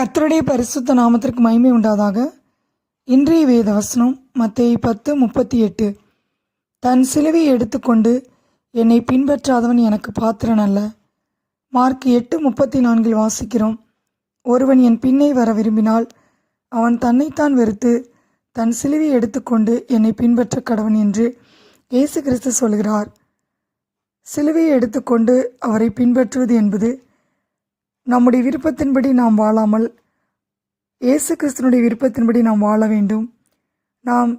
கர்த்தருடைய பரிசுத்த நாமத்திற்கு மகிமை உண்டாதாக. இன்றைய வேத வசனம் மத்தேயு பத்து முப்பத்தி எட்டு. தன் சிலுவையை எடுத்துக்கொண்டு என்னை பின்பற்றாதவன் எனக்கு பாத்திரன் அல்ல. மார்க் எட்டு முப்பத்தி நான்கில் வாசிக்கிறோம். ஒருவன் என் பின்னே வர விரும்பினால் அவன் தன்னைத்தான் வெறுத்து தன் சிலுவையை எடுத்துக்கொண்டு என்னை பின்பற்ற கடவன் என்று இயேசு கிறிஸ்து சொல்கிறார். சிலுவையை எடுத்துக்கொண்டு அவரை பின்பற்றுவது என்பது நம்முடைய விருப்பத்தின்படி நாம் வாழாமல் இயேசு கிறிஸ்துனுடைய விருப்பத்தின்படி நாம் வாழ வேண்டும். நாம்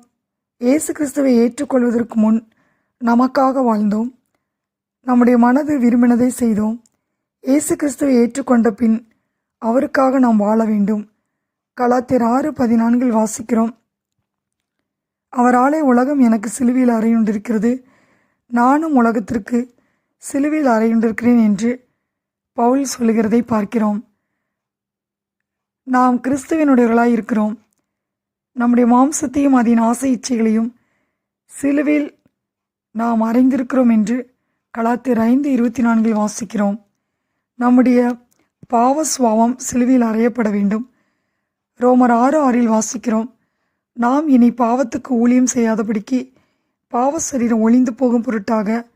இயேசு கிறிஸ்துவை ஏற்றுக்கொள்வதற்கு முன் நமக்காக வாழ்ந்தோம். நம்முடைய மனது விரும்பினதை செய்தோம். இயேசு கிறிஸ்துவை ஏற்றுக்கொண்ட பின் அவருக்காக நாம் வாழ வேண்டும். கலாத்தியர் ஆறு பதினான்கில் வாசிக்கிறோம். அவராலே உலகம் எனக்கு சிலுவையில் அறையுண்டிருக்கிறது. நானும் உலகத்திற்கு சிலுவையில் அறையுண்டிருக்கிறேன் என்று பவுல் சொல்லுகிறதை பார்க்கிறோம். நாம் கிறிஸ்துவனுடையவர்களாய் இருக்கிறோம். நம்முடைய மாம்சத்தையும் அதன் ஆசை இச்சைகளையும் சிலுவையில் நாம் அறைந்திருக்கிறோம் என்று கலாத்தியர் ஐந்து இருபத்தி நான்கில் வாசிக்கிறோம். நம்முடைய பாவ சுவாவம் சிலுவையில் அறையப்பட வேண்டும். ரோமர் ஆறு ஆறில் வாசிக்கிறோம். நாம் இனி பாவத்துக்கு ஊழியம் செய்யாதபடிக்கு பாவ சரீரம் ஒளிந்து போகும் பொருட்டாக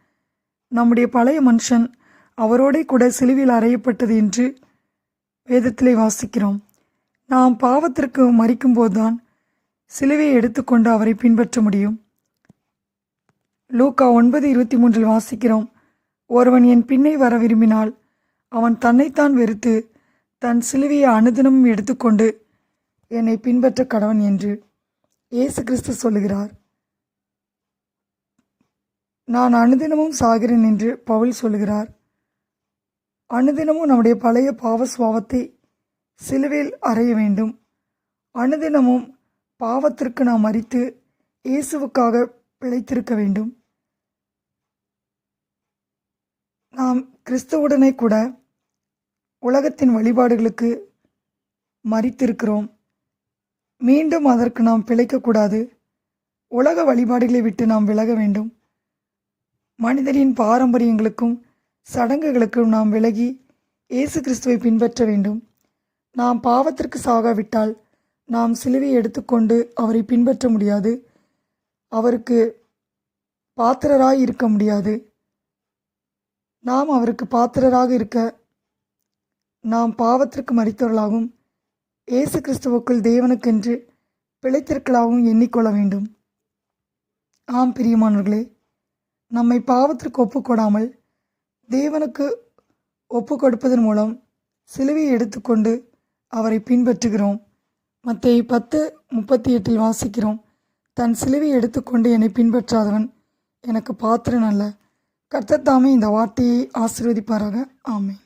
நம்முடைய பழைய மனுஷன் அவரோடே கூட சிலுவையில் அறையப்பட்டது என்று வேதத்திலே வாசிக்கிறோம். நாம் பாவத்திற்கு மறிக்கும்போதுதான் சிலுவையை எடுத்துக்கொண்டு அவரை பின்பற்ற முடியும். லூக்கா ஒன்பது இருபத்தி மூன்றில் வாசிக்கிறோம். ஒருவன் என் பின்னே வர விரும்பினால் அவன் தன்னைத்தான் வெறுத்து தன் சிலுவையை அனுதினமும் எடுத்துக்கொண்டு என்னை பின்பற்ற கடவன் என்று இயேசு கிறிஸ்து சொல்லுகிறார். நான் அனுதினமும் சாகிறேன் என்று பவுல் சொல்லுகிறார். அனுதினமும் நம்முடைய பழைய பாவ சுவாவத்தை சிலுவையில் அறைய வேண்டும். அனுதினமும் பாவத்திற்கு நாம் மறித்து இயேசுவுக்காக பிழைத்திருக்க வேண்டும். நாம் கிறிஸ்துவுடனே கூட உலகத்தின் வழிபாடுகளுக்கு மறித்திருக்கிறோம். மீண்டும் அதற்கு நாம் பிழைக்கக்கூடாது உலக வழிபாடுகளை விட்டு நாம் விலக வேண்டும். மனிதனின் பாரம்பரியங்களுக்கும் சடங்குகளுக்கு நாம் விலகி இயேசு கிறிஸ்துவை பின்பற்ற வேண்டும். நாம் பாவத்திற்கு சாகாவிட்டால் நாம் சிலுவையை எடுத்துக்கொண்டு அவரை பின்பற்ற முடியாது. அவருக்கு பாத்திரராய் இருக்க முடியாது. நாம் அவருக்கு பாத்திரராக இருக்க நாம் பாவத்திற்கு மறித்தவர்களாகவும் இயேசு கிறிஸ்துவுக்குள் தேவனுக்கென்று பிழைத்திருக்கலாகவும் எண்ணிக்கொள்ள வேண்டும். ஆம் பிரியமானவர்களே நம்மை பாவத்திற்கு ஒப்புக்கொடாமல் தேவனுக்கு ஒப்பு கொடுப்பதன் மூலம் சிலுவையை எடுத்துக்கொண்டு அவரை பின்பற்றுகிறோம். மற்ற பத்து முப்பத்தி எட்டில் வாசிக்கிறோம். தன் சிலுவையை எடுத்துக்கொண்டு என்னை பின்பற்றாதவன் எனக்கு பாத்திரன் அல்ல. கர்த்தத்தாமே இந்த வார்த்தையை ஆசிர்வதிப்பாராக. ஆமேன்.